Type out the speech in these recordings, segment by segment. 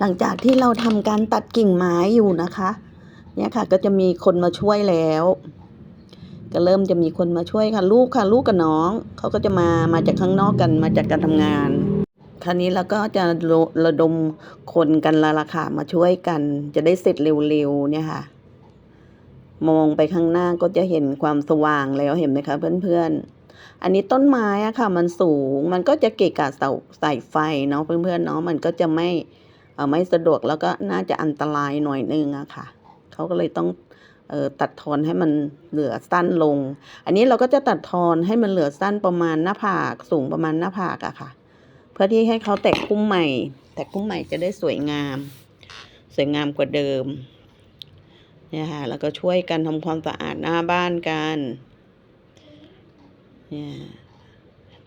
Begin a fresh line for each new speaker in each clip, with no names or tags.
หลังจากที่เราทำการตัดกิ่งไม้อยู่นะคะ เนี่ยค่ะก็จะมีคนมาช่วยแล้ว ก็เริ่มจะมีคนมาช่วยค่ะ ลูกค่ะ ลูกกับน้องเขาก็จะมามาจากข้างนอกกันมาจากการทำงาน คราวนี้เราก็จะระดมคนกันละละค่ะมาช่วยกัน จะได้เสร็จเร็วๆเนี่ยค่ะ มองไปข้างหน้าก็จะเห็นความสว่างแล้วเห็นไหมคะเพื่อนๆอันนี้ต้นไม้อะค่ะ มันสูงมันก็จะเกะกะเสาสายไฟเนาะเพื่อนๆเนาะมันก็จะไม่ ไม่สะดวกแล้วก็น่าจะอันตรายหน่อยนึงอะค่ะเขาก็เลยต้องออตัดทอนให้มันเหลือสั้นลง อันนี้เราก็จะตัดทอนให้มันเหลือสั้นประมาณหน้าผากสูงประมาณหน้าผากอะค่ะ เพื่อที่ให้เขาแตกพุ่มใหม่ แตกพุ่มใหม่จะได้สวยงาม สวยงามกว่าเดิมเนี่ยค่ะแล้วก็ช่วยกันทำความสะอาดหน้าบ้านกันเนี่ย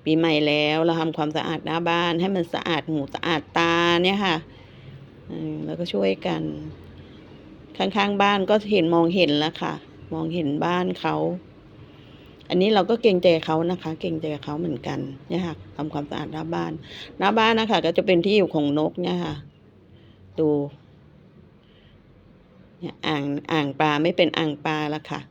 ปีใหม่แล้วเราทำความสะอาดหน้าบ้านให้มันสะอาดหูสะอาดตาเนี่ยค่ะ แล้วก็ช่วยกัน ข้างๆบ้านก็เห็นมองเห็นแล้วค่ะ มองเห็นบ้านเขา อันนี้เราก็เกรงใจเขานะคะ เกรงใจเขาเหมือนกันเนี่ยค่ะทำความสะอาดหน้าบ้านหน้าบ้านนะคะ ก็จะเป็นที่อยู่ของนกเนี่ยค่ะ ดูเนี่ยอ่างอ่างปลาไม่เป็นอ่างปลาแล้วค่ะ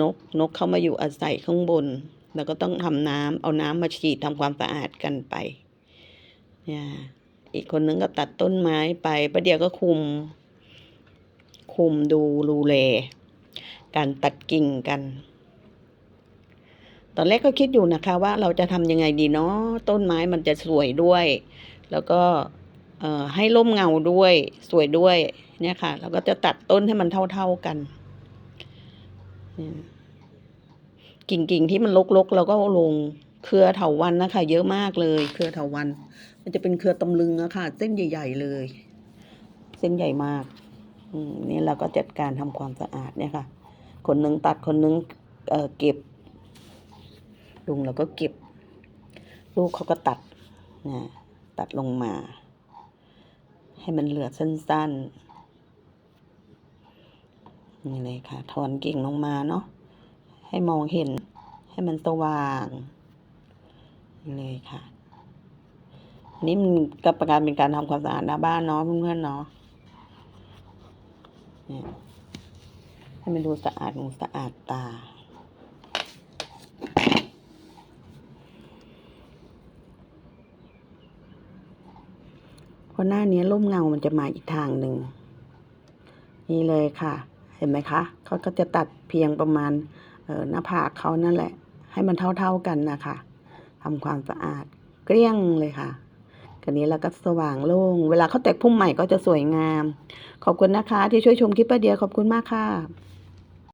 นกนกเข้ามาอยู่อาศัยข้างบน แล้วก็ต้องทำน้ำเอาน้ำมาฉีดทำความสะอาดกันไป เนี่ย อีกคนนึงก็ตัดต้นไม้ไปประเดี๋ยวก็คุม คุมดูรูแลการตัดกิ่งกัน ตอนแรกก็คิดอยู่นะคะ ว่าเราจะทำยังไงดีเนาะต้นไม้มันจะสวยด้วย แล้วก็ให้ร่มเงาด้วยสวยด้วยเนี่ยค่ะ เราก็จะตัดต้นให้มันเท่าๆกัน กิ่งกิ่งๆที่มันลกๆเราก็ลง เครือเถาวันนะคะ เยอะมากเลย เครือเถาวัน มันจะเป็นเครือตำลึงอะค่ะ เส้นใหญ่ ๆ เลย เส้นใหญ่มากอืมนี่เราก็จัดการทำความสะอาดเนี่ยค่ะ คนหนึงตัดคนหนึงเอ่อเก็บลุงเราก็เก็บ ลูกเขาก็ตัดนะตัดลงมา ให้มันเหลือสั้นๆนี่เลยค่ะ ถอนกิ่งลงมาเนาะให้มองเห็นให้มันสว่าง เลยค่ะ นี่มันก็ประการเป็นการทำความสะอาดหน้าบ้านเนาะเพื่อนๆเนาะเนี่ยให้มันดูสะอาดหูสะอาดตาเพราะหน้านี้ร่มเงามันจะมาอีกทางหนึ่ง นี่เลยค่ะ เห็นไหมคะเขาก็จะตัดเพียงประมาณเออหน้าผากเขานั่นแหละ ให้มันเท่าๆกันนะคะ ทำความสะอาดเกลี้ยงเลยค่ะกันนี้แล้วก็สว่างโล่ง เวลาเขาแตกพุ่มใหม่ก็จะสวยงาม ขอบคุณนะคะ ที่ช่วยชมคลิปประเดียขอบคุณมากค่ะ